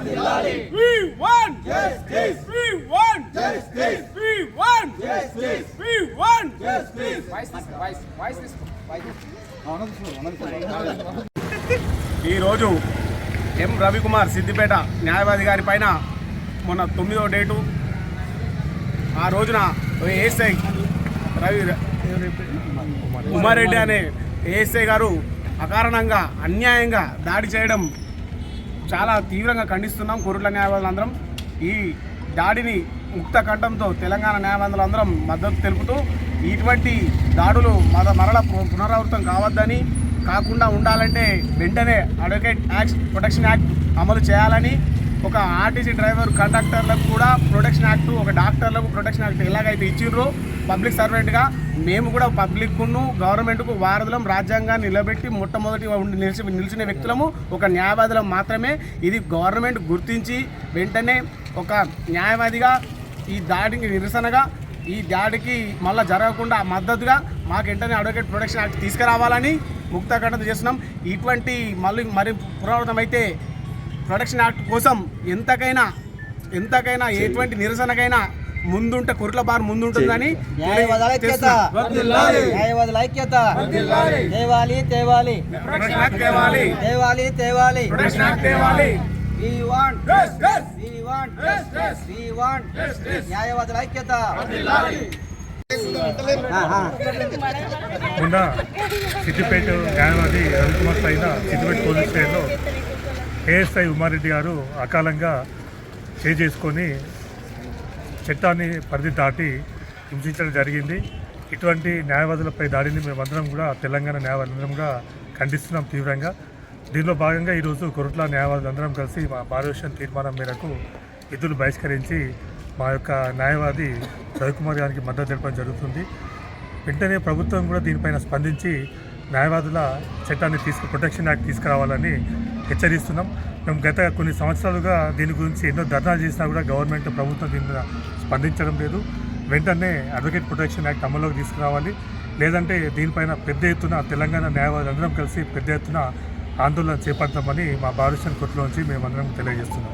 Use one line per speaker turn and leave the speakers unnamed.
We want justice. We want justice. We want justice. We want justice. ఈరోజు M Ravikumar Siddipet న్యాయవాది గారి పైన మొన్న తొమ్మిదో డేటు ఆ రోజున ఏఎస్ఐ రవి ఉమారెడ్డి అనే ఏఎస్ఐ గారు అకారణంగా అన్యాయంగా దాడి చేయడం చాలా తీవ్రంగా ఖండిస్తున్నాం కురుట్ల న్యాయవాదులందరం ఈ దాడిని ముక్త కంఠంతో తెలంగాణ న్యాయవాదులందరం మద్దతు తెలుపుతూ ఇటువంటి దాడులు మర మరల పు- పునరావృతం కావద్దని కాకుండా ఉండాలంటే వెంటనే అడ్వకేట్ యాక్ట్ ప్రొటెక్షన్ యాక్ట్ అమలు చేయాలని ఒక ఆర్టీసీ డ్రైవర్ కండక్టర్లకు కూడా ప్రొటెక్షన్ యాక్ట్ డాక్టర్లకు ప్రొటెక్షన్ యాక్ట్ ఎలాగైతే ఇచ్చిర్రో పబ్లిక్ సర్వెంట్గా మేము కూడా పబ్లిక్ను గవర్నమెంట్కు వారధులం రాజ్యాంగాన్ని నిలబెట్టి మొట్టమొదటి నిలిచి నిలిచిన వ్యక్తులము. ఒక న్యాయవాదులం మాత్రమే. ఇది గవర్నమెంట్ గుర్తించి వెంటనే ఒక న్యాయవాదిగా ఈ దాడికి నిరసనగా ఈ దాడికి మళ్ళీ జరగకుండా మద్దతుగా మాకు వెంటనే అడ్వకేట్ ప్రొటెక్షన్ యాక్ట్ తీసుకురావాలని ముక్త కట్టత చేస్తున్నాం. ఇటువంటి మళ్ళీ మరి పునరావృతం అయితే ప్రొటెక్షన్ యాక్ట్ కోసం ఎంతకైనా ఎంతకైనా ఎటువంటి నిరసనకైనా ముందుంటే కుర్ల బార్ ముందుంటుందని
ఐక్యత.
తెలియజేస్తున్నాం.
న్యాయవాదుల ఐక్యత. తేవాలి తేవాలి.
ప్రొటెక్షన్ యాక్ట్ తేవాలి.
తేవాలి తేవాలి.
ప్రొటెక్షన్ యాక్ట్ తేవాలి.
We want,
Justice.
we want,
Justice.
we want.
Justice.
న్యాయవాదుల ఐక్యత.
మొన్న సిద్దిపేట న్యాయవాది రవికుమార్ పైన సిద్దిపేట పోలీస్ స్టేషన్లో ఏఎస్ఐ ఉమారెడ్డి గారు అకాలంగా చే చేసుకొని చట్టాన్ని పరిధి దాటి హింసించడం జరిగింది. ఇటువంటి న్యాయవాదులపై దాడిని మేమందరం కూడా తెలంగాణ న్యాయవాదులందరం కూడా ఖండిస్తున్నాం తీవ్రంగా. దీనిలో భాగంగా ఈరోజు కొరట్ల న్యాయవాదులందరం కలిసి మా భారతదేశం తీర్మానం మేరకు విధులు బహిష్కరించి మా యొక్క న్యాయవాది రవికుమార్ గారికి మద్దతు తెలపడం జరుగుతుంది. వెంటనే ప్రభుత్వం కూడా దీనిపైన స్పందించి న్యాయవాదుల చట్టాన్ని తీసుకు ప్రొటెక్షన్ యాక్ట్ తీసుకురావాలని హెచ్చరిస్తున్నాం. మేము గత కొన్ని సంవత్సరాలుగా దీని గురించి ఎన్నో ధర్నాలు చేసినా కూడా గవర్నమెంట్ ప్రభుత్వం దీని మీద స్పందించడం లేదు. వెంటనే అడ్వకేట్ ప్రొటెక్షన్ యాక్ట్ అమల్లోకి తీసుకురావాలి. లేదంటే దీనిపైన పెద్ద ఎత్తున తెలంగాణ న్యాయవాదులు అందరం కలిసి పెద్ద ఎత్తున ఆందోళన చేపడతామని మా భారత కొట్టులోంచి మేమందరం తెలియజేస్తున్నాం.